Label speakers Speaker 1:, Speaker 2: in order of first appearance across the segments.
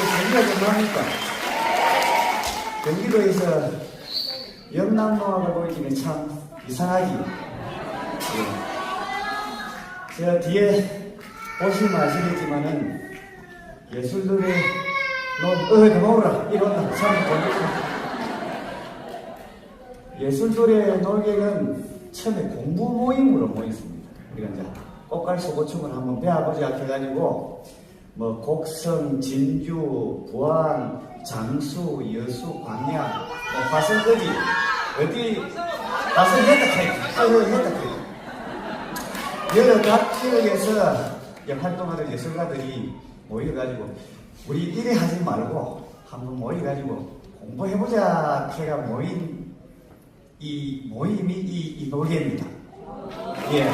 Speaker 1: 경기가 좀 합니까? 경기도에서 영남노학을 보이기는 참 이상하지. 예. 저 뒤에 보시면 아시겠지만은 예술들의 논, 어, 넘어오라. 이런다. 참, bonito. 예술도의 놀개는 처음에 공부 모임으로 모였습니다. 우리가 이제 꽃갈 소고춤을 한번 배워보자 해가지고 뭐 곡성, 진주, 부안, 장수, 여수, 광양, 뭐 화성까지 어디 가서 했다 해요. 했다 해요. 여러 각 지역에서 활동하는 예술가들이 모여가지고 우리 이래 하지 말고 한번 모여가지고 공부해보자 해가 모인 이 모임이 이, 이 놀개입니다. 예. 예.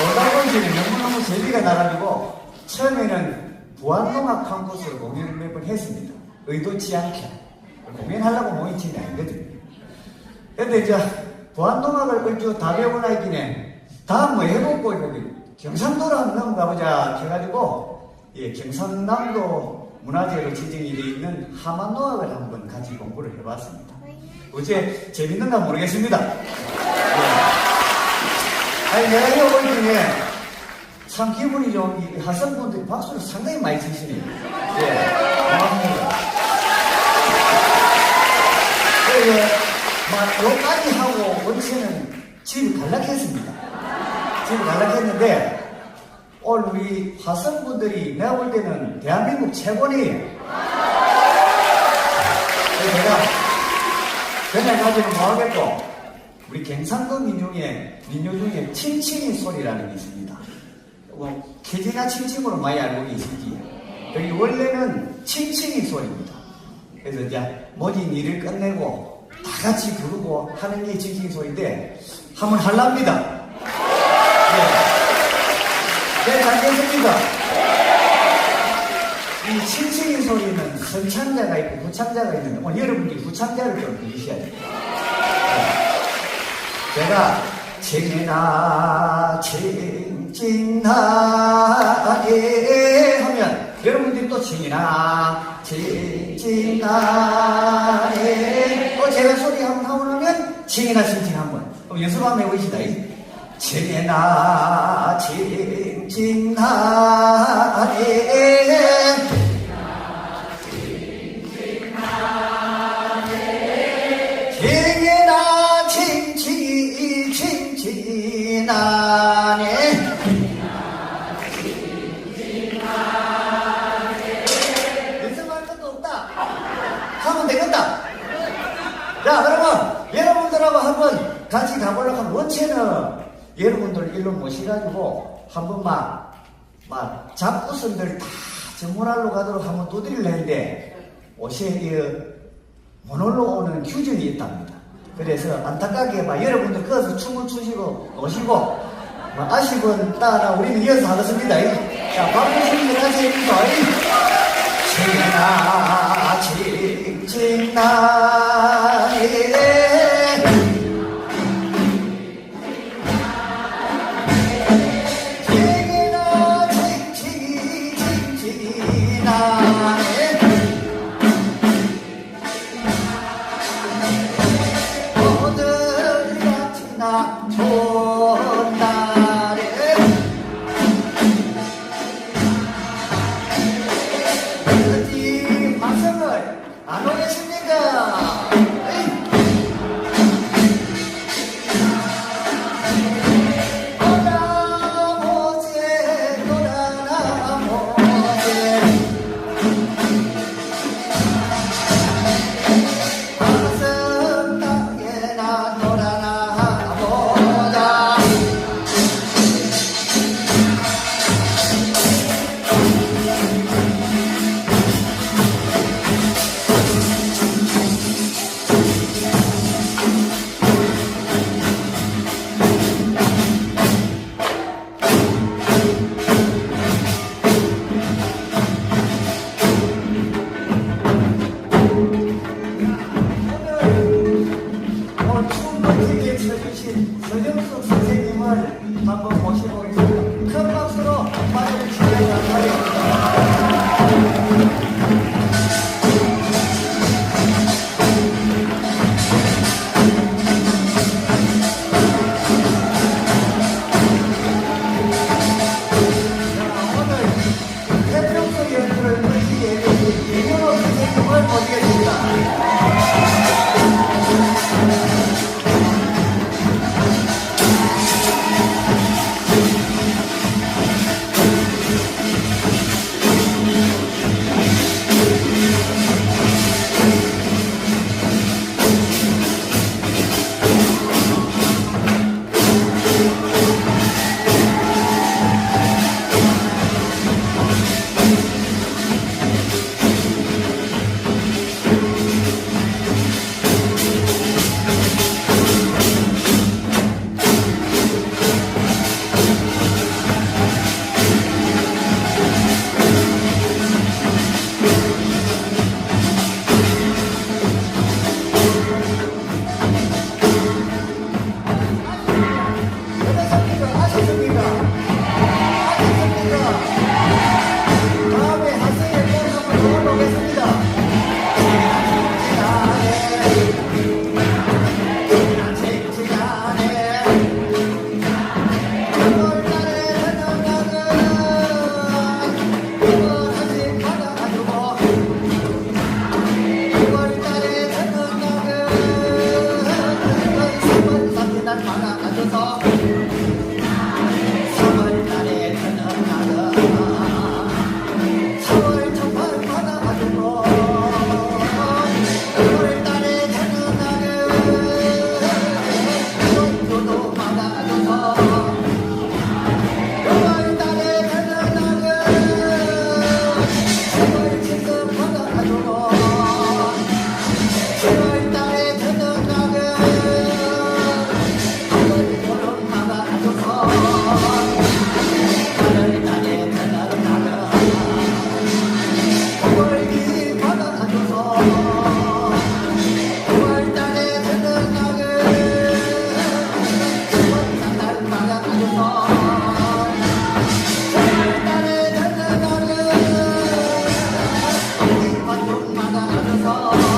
Speaker 1: 놀다 보니 까 너무너무 재미가 나가지고 처음에는 부안농악 캠퍼스로 공연을 몇 번 했습니다. 의도치 않게. 공연하려고 모인 팀이 아니거든요. 근데 이제 부안농악을 얼추 다 배우고 나있기에 다음 뭐 해보고 여기 경상도로 한번 넘어가보자 해가지고 예, 경상남도 문화재로 지정이 되어 있는 하만노악을 한번 같이 공부를 해봤습니다. 어째 재밌는가 모르겠습니다. 예. 아니 내가 볼 중에 참 기분이 좋은 이 학생분들이 박수를 상당히 많이 치시네요. 예, 고맙습니다. 그래서 막 요까지 하고 원체는 집을 갈락했습니다. 집을 갈락했는데 오늘 우리 화성분들이 내가 볼 때는 대한민국. 그래서 내가 그냥 가지고 뭐하겠고 우리 경상도 민족의 민요 중에 칭칭이 소리라는 게 있습니다. 뭐 캐지나 칭칭으로 많이 알고 계시지. 여기 원래는 칭칭이 소리입니다. 그래서 이제 모든 일을 끝내고 다 같이 부르고 하는 게 칭칭이 소리인데 한번 할랍니다. 네, 잘 됐습니다. 이 칭칭이 소리는 선창자가 있고 부창자가 있는데 오늘 여러분들이 부창자를 좀 들으셔야 돼요. 제가 칭이나 칭칭나게 하면 여러분들이 또 칭이나 칭칭나게 또 제가 소리 한번 하고 나면 칭이나 칭칭 한번. 그럼 연습 한번 해보시다. 칭이나 칭칭나게 하면 되겠다 자 그러면 여러분들하고 한번 같이 가보려고 하면 원체는 여러분들 일로 모셔가지고 한번 막, 막 잡구선들 다 정문할로 가도록 한번 두드리려 했는데 옷에 이 모놀로 오는 규정이 있답니다. 그래서 안타깝게 막 여러분들 거기서 춤을 추시고 막 아쉬운 따라 우리는 이어서 하겠습니다. 자, 박수님 같이 해주세요. 칭나 일찍 나의 오늘 sağ